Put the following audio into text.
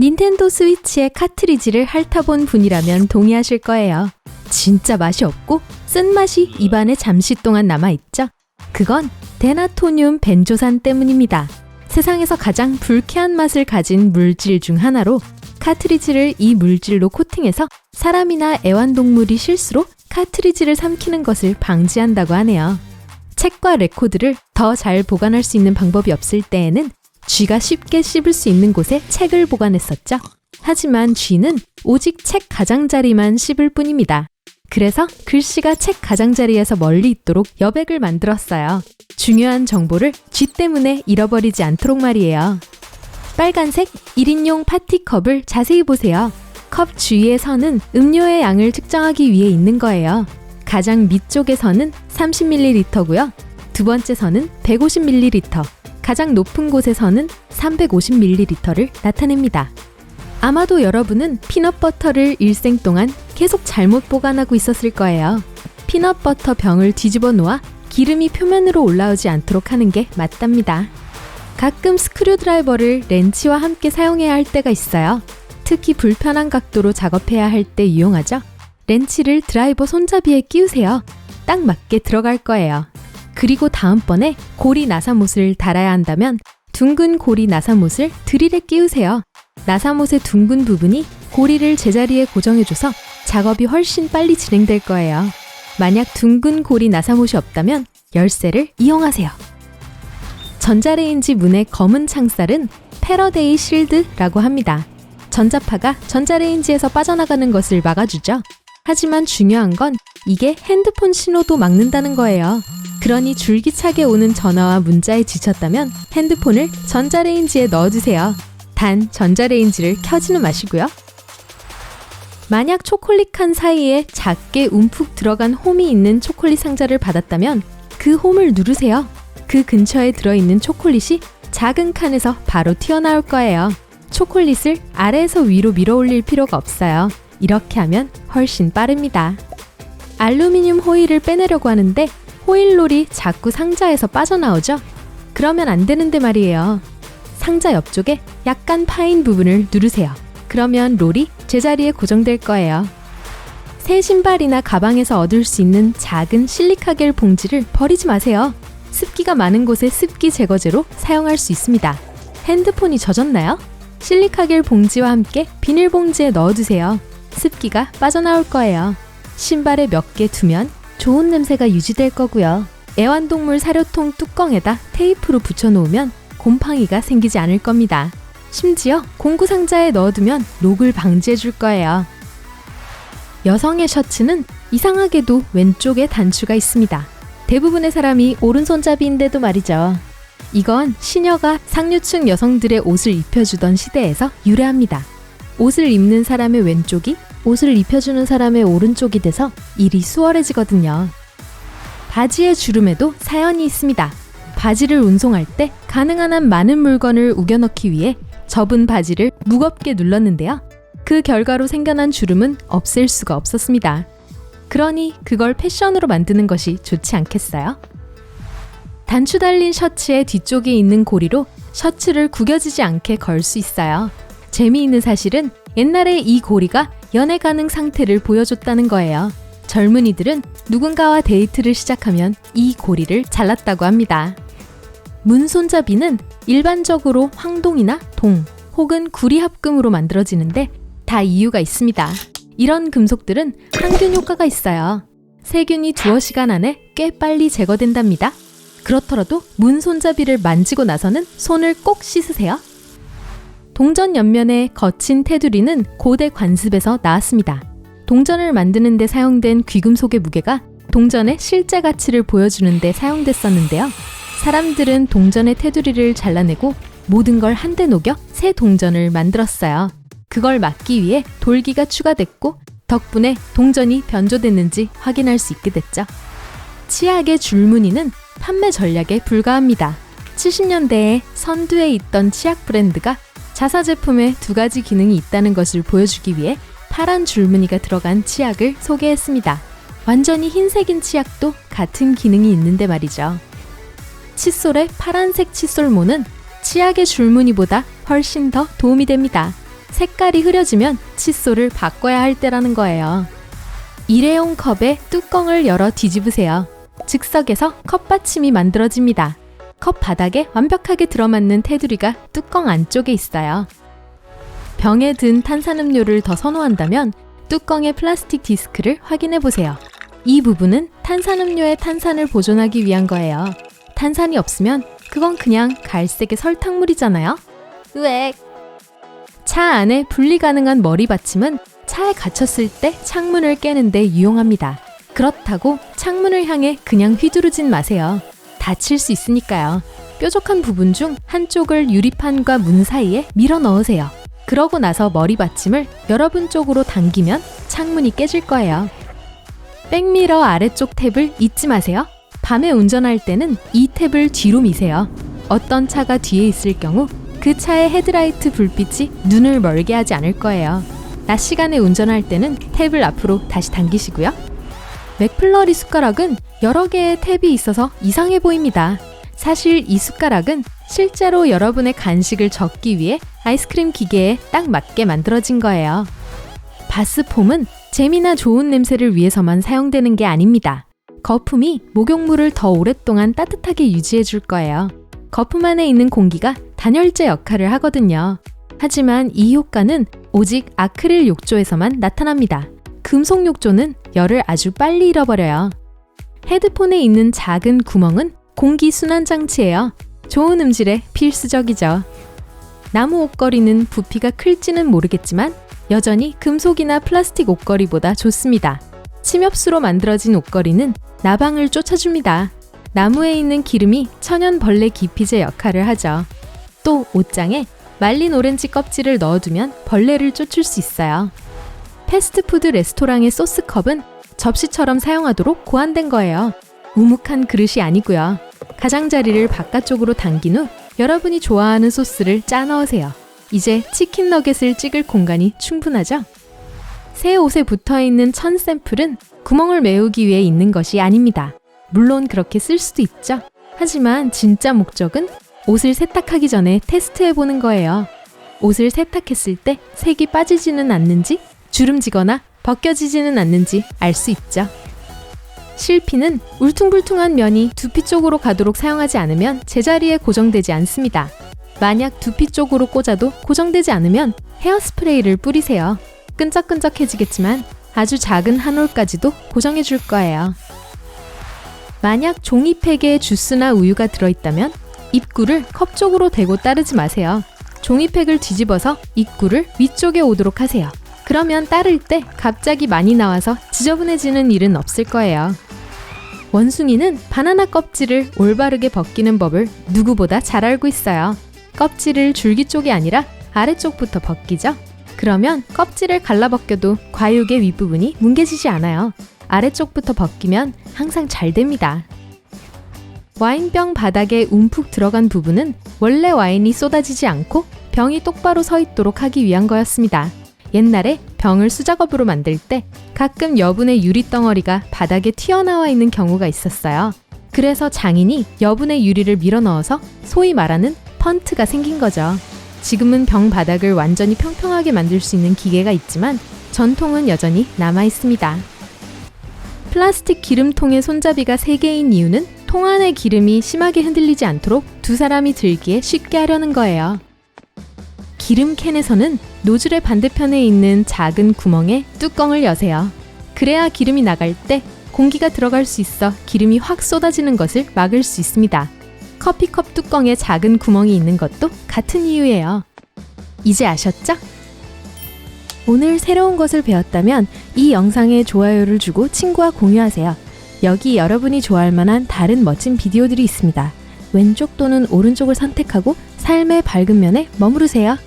닌텐도 스위치의 카트리지를 핥아본 분이라면 동의하실 거예요. 진짜 맛이 없고 쓴맛이 입안에 잠시 동안 남아있죠. 그건 데나토늄 벤조산 때문입니다. 세상에서 가장 불쾌한 맛을 가진 물질 중 하나로 카트리지를 이 물질로 코팅해서 사람이나 애완동물이 실수로 카트리지를 삼키는 것을 방지한다고 하네요. 책과 레코드를 더 잘 보관할 수 있는 방법이 없을 때에는 쥐가 쉽게 씹을 수 있는 곳에 책을 보관했었죠. 하지만 쥐는 오직 책 가장자리만 씹을 뿐입니다. 그래서 글씨가 책 가장자리에서 멀리 있도록 여백을 만들었어요. 중요한 정보를 쥐 때문에 잃어버리지 않도록 말이에요. 빨간색 1인용 파티컵을 자세히 보세요. 컵 선은 음료의 양을 측정하기 위해 있는 거예요. 가장 선은 30ml고요. 두 번째 선은 150ml, 가장 높은 곳의 선은 350ml를 나타냅니다. 아마도 여러분은 피넛버터를 일생 동안 계속 잘못 보관하고 있었을 거예요. 피넛버터 병을 뒤집어 놓아 기름이 표면으로 올라오지 않도록 하는 게 맞답니다. 가끔 스크류드라이버를 렌치와 함께 사용해야 할 때가 있어요. 특히 불편한 각도로 작업해야 할때 유용하죠. 렌치를 드라이버 손잡이에 끼우세요. 딱 맞게 들어갈 거예요. 그리고 다음번에 고리 나사못을 달아야 한다면 둥근 고리 나사못을 드릴에 끼우세요. 나사못의 둥근 부분이 고리를 제자리에 고정해줘서 작업이 훨씬 빨리 진행될 거예요. 만약 둥근 고리 나사못이 없다면 열쇠를 이용하세요. 전자레인지 문의 검은 창살은 패러데이 실드라고 합니다. 전자파가 전자레인지에서 빠져나가는 것을 막아주죠. 하지만 중요한 건 이게 핸드폰 신호도 막는다는 거예요. 그러니 줄기차게 오는 전화와 문자에 지쳤다면 핸드폰을 전자레인지에 넣어주세요. 단 전자레인지를 켜지는 마시고요. 만약 초콜릿 칸 사이에 작게 움푹 들어간 홈이 있는 초콜릿 상자를 받았다면 그 홈을 누르세요. 그 근처에 들어있는 초콜릿이 작은 칸에서 바로 튀어나올 거예요. 초콜릿을 아래에서 위로 밀어 올릴 필요가 없어요. 이렇게 하면 훨씬 빠릅니다. 알루미늄 호일을 빼내려고 하는데 호일롤이 자꾸 상자에서 빠져나오죠? 그러면 안 되는데 말이에요. 상자 옆쪽에 약간 파인 부분을 누르세요. 그러면 롤이 제자리에 고정될 거예요. 새 신발이나 가방에서 얻을 수 있는 작은 실리카겔 봉지를 버리지 마세요. 습기가 많은 곳에 습기 제거제로 사용할 수 있습니다. 핸드폰이 젖었나요? 실리카겔 봉지와 함께 비닐봉지에 넣어두세요. 습기가 빠져나올 거예요. 신발에 몇 개 두면 좋은 냄새가 유지될 거고요. 애완동물 사료통 뚜껑에다 테이프로 붙여놓으면 곰팡이가 생기지 않을 겁니다. 심지어 공구 상자에 넣어두면 록을 방지해 줄 거예요. 여성의 셔츠는 이상하게도 왼쪽에 단추가 있습니다. 대부분의 사람이 오른손잡이인데도 말이죠. 이건 시녀가 상류층 여성들의 옷을 입혀주던 시대에서 유래합니다. 옷을 입는 사람의 왼쪽이 옷을 입혀주는 사람의 오른쪽이 돼서 일이 수월해지거든요. 바지의 주름에도 사연이 있습니다. 바지를 운송할 때 가능한 한 많은 물건을 우겨넣기 위해 접은 바지를 무겁게 눌렀는데요. 그 결과로 생겨난 주름은 없앨 수가 없었습니다. 그러니 그걸 패션으로 만드는 것이 좋지 않겠어요? 단추 달린 셔츠의 뒤쪽에 있는 고리로 셔츠를 구겨지지 않게 걸 수 있어요. 재미있는 사실은 옛날에 이 고리가 연애 가능 상태를 보여줬다는 거예요. 젊은이들은 누군가와 데이트를 시작하면 이 고리를 잘랐다고 합니다. 문손잡이는 일반적으로 황동이나 동 혹은 구리 합금으로 만들어지는데 다 이유가 있습니다. 이런 금속들은 항균 효과가 있어요. 세균이 두어 시간 안에 꽤 빨리 제거된답니다. 그렇더라도 문 손잡이를 만지고 나서는 손을 꼭 씻으세요. 동전 옆면의 거친 테두리는 고대 관습에서 나왔습니다. 동전을 만드는 데 사용된 귀금속의 무게가 동전의 실제 가치를 보여주는 데 사용됐었는데요. 사람들은 동전의 테두리를 잘라내고 모든 걸 한데 녹여 새 동전을 만들었어요. 그걸 막기 위해 돌기가 추가됐고 덕분에 동전이 변조됐는지 확인할 수 있게 됐죠. 치약의 줄무늬는 판매 전략에 불과합니다. 70년대에 선두에 있던 치약 브랜드가 자사 제품에 두 가지 기능이 있다는 것을 보여주기 위해 파란 줄무늬가 들어간 치약을 소개했습니다. 완전히 흰색인 치약도 같은 기능이 있는데 말이죠. 칫솔의 파란색 칫솔모는 치약의 줄무늬보다 훨씬 더 도움이 됩니다. 색깔이 흐려지면 칫솔을 바꿔야 할 때라는 거예요. 일회용 컵의 뚜껑을 열어 뒤집으세요. 즉석에서 컵 받침이 만들어집니다. 컵 바닥에 완벽하게 들어맞는 테두리가 뚜껑 안쪽에 있어요. 병에 든 탄산음료를 더 선호한다면 뚜껑의 플라스틱 디스크를 확인해 보세요. 이 부분은 탄산음료의 탄산을 보존하기 위한 거예요. 탄산이 없으면 그건 그냥 갈색의 설탕물이잖아요. 으액. 차 안에 분리 가능한 머리 받침은 차에 갇혔을 때 창문을 깨는데 유용합니다. 그렇다고 창문을 향해 그냥 휘두르진 마세요. 다칠 수 있으니까요. 뾰족한 부분 중 한쪽을 유리판과 문 사이에 밀어 넣으세요. 그러고 나서 머리 받침을 여러분 쪽으로 당기면 창문이 깨질 거예요. 백미러 아래쪽 탭을 잊지 마세요. 밤에 운전할 때는 이 탭을 뒤로 미세요. 어떤 차가 뒤에 있을 경우 그 차의 헤드라이트 불빛이 눈을 멀게 하지 않을 거예요. 낮 시간에 운전할 때는 탭을 앞으로 다시 당기시고요. 맥플러리 숟가락은 여러 개의 탭이 있어서 이상해 보입니다. 사실 이 숟가락은 실제로 여러분의 간식을 적기 위해 아이스크림 기계에 딱 맞게 만들어진 거예요. 바스폼은 재미나 좋은 냄새를 위해서만 사용되는 게 아닙니다. 거품이 목욕물을 더 오랫동안 따뜻하게 유지해 줄 거예요. 거품 안에 있는 공기가 단열재 역할을 하거든요. 하지만 이 효과는 오직 아크릴 욕조에서만 나타납니다. 금속 욕조는 열을 아주 빨리 잃어버려요. 헤드폰에 있는 작은 구멍은 공기 순환 장치예요. 좋은 음질에 필수적이죠. 나무 옷걸이는 부피가 클지는 모르겠지만 여전히 금속이나 플라스틱 옷걸이보다 좋습니다. 침엽수로 만들어진 옷걸이는 나방을 쫓아줍니다. 나무에 있는 기름이 천연 벌레 기피제 역할을 하죠. 또 옷장에 말린 오렌지 껍질을 넣어두면 벌레를 쫓을 수 있어요. 패스트푸드 레스토랑의 소스컵은 접시처럼 사용하도록 고안된 거예요. 우묵한 그릇이 아니고요. 가장자리를 바깥쪽으로 당긴 후 여러분이 좋아하는 소스를 짜 넣으세요. 이제 치킨 너겟을 찍을 공간이 충분하죠? 새 옷에 붙어 있는 천 샘플은 구멍을 메우기 위해 있는 것이 아닙니다. 물론 그렇게 쓸 수도 있죠. 하지만 진짜 목적은 옷을 세탁하기 전에 테스트해 보는 거예요. 옷을 세탁했을 때 색이 빠지지는 않는지, 주름지거나 벗겨지지는 않는지 알 수 있죠. 실피는 울퉁불퉁한 면이 두피 쪽으로 가도록 사용하지 않으면 제자리에 고정되지 않습니다. 만약 두피 쪽으로 꽂아도 고정되지 않으면 헤어스프레이를 뿌리세요. 끈적끈적해지겠지만 아주 작은 한 올까지도 고정해 줄 거예요. 만약 종이팩에 주스나 우유가 들어있다면 입구를 컵 쪽으로 대고 따르지 마세요. 종이팩을 뒤집어서 입구를 위쪽에 오도록 하세요. 그러면 따를 때 갑자기 많이 나와서 지저분해지는 일은 없을 거예요. 원숭이는 바나나 껍질을 올바르게 벗기는 법을 누구보다 잘 알고 있어요. 껍질을 줄기 쪽이 아니라 아래쪽부터 벗기죠. 그러면 껍질을 갈라 벗겨도 과육의 윗부분이 뭉개지지 않아요. 아래쪽부터 벗기면 항상 잘 됩니다. 와인병 바닥에 움푹 들어간 부분은 원래 와인이 쏟아지지 않고 병이 똑바로 서 있도록 하기 위한 거였습니다. 옛날에 병을 수작업으로 만들 때 가끔 여분의 유리 덩어리가 바닥에 튀어나와 있는 경우가 있었어요. 그래서 장인이 여분의 유리를 밀어 넣어서 소위 말하는 펀트가 생긴 거죠. 지금은 병 바닥을 완전히 평평하게 만들 수 있는 기계가 있지만 전통은 여전히 남아 있습니다. 플라스틱 기름통의 손잡이가 3개인 이유는 통 안의 기름이 심하게 흔들리지 않도록 두 사람이 들기에 쉽게 하려는 거예요. 기름 캔에서는 노즐의 반대편에 있는 작은 구멍에 뚜껑을 여세요. 그래야 기름이 나갈 때 공기가 들어갈 수 있어 기름이 확 쏟아지는 것을 막을 수 있습니다. 커피컵 뚜껑에 작은 구멍이 있는 것도 같은 이유예요. 이제 아셨죠? 오늘 새로운 것을 배웠다면 이 영상에 좋아요를 주고 친구와 공유하세요. 여기 여러분이 좋아할 만한 다른 멋진 비디오들이 있습니다. 왼쪽 또는 오른쪽을 선택하고 삶의 밝은 면에 머무르세요.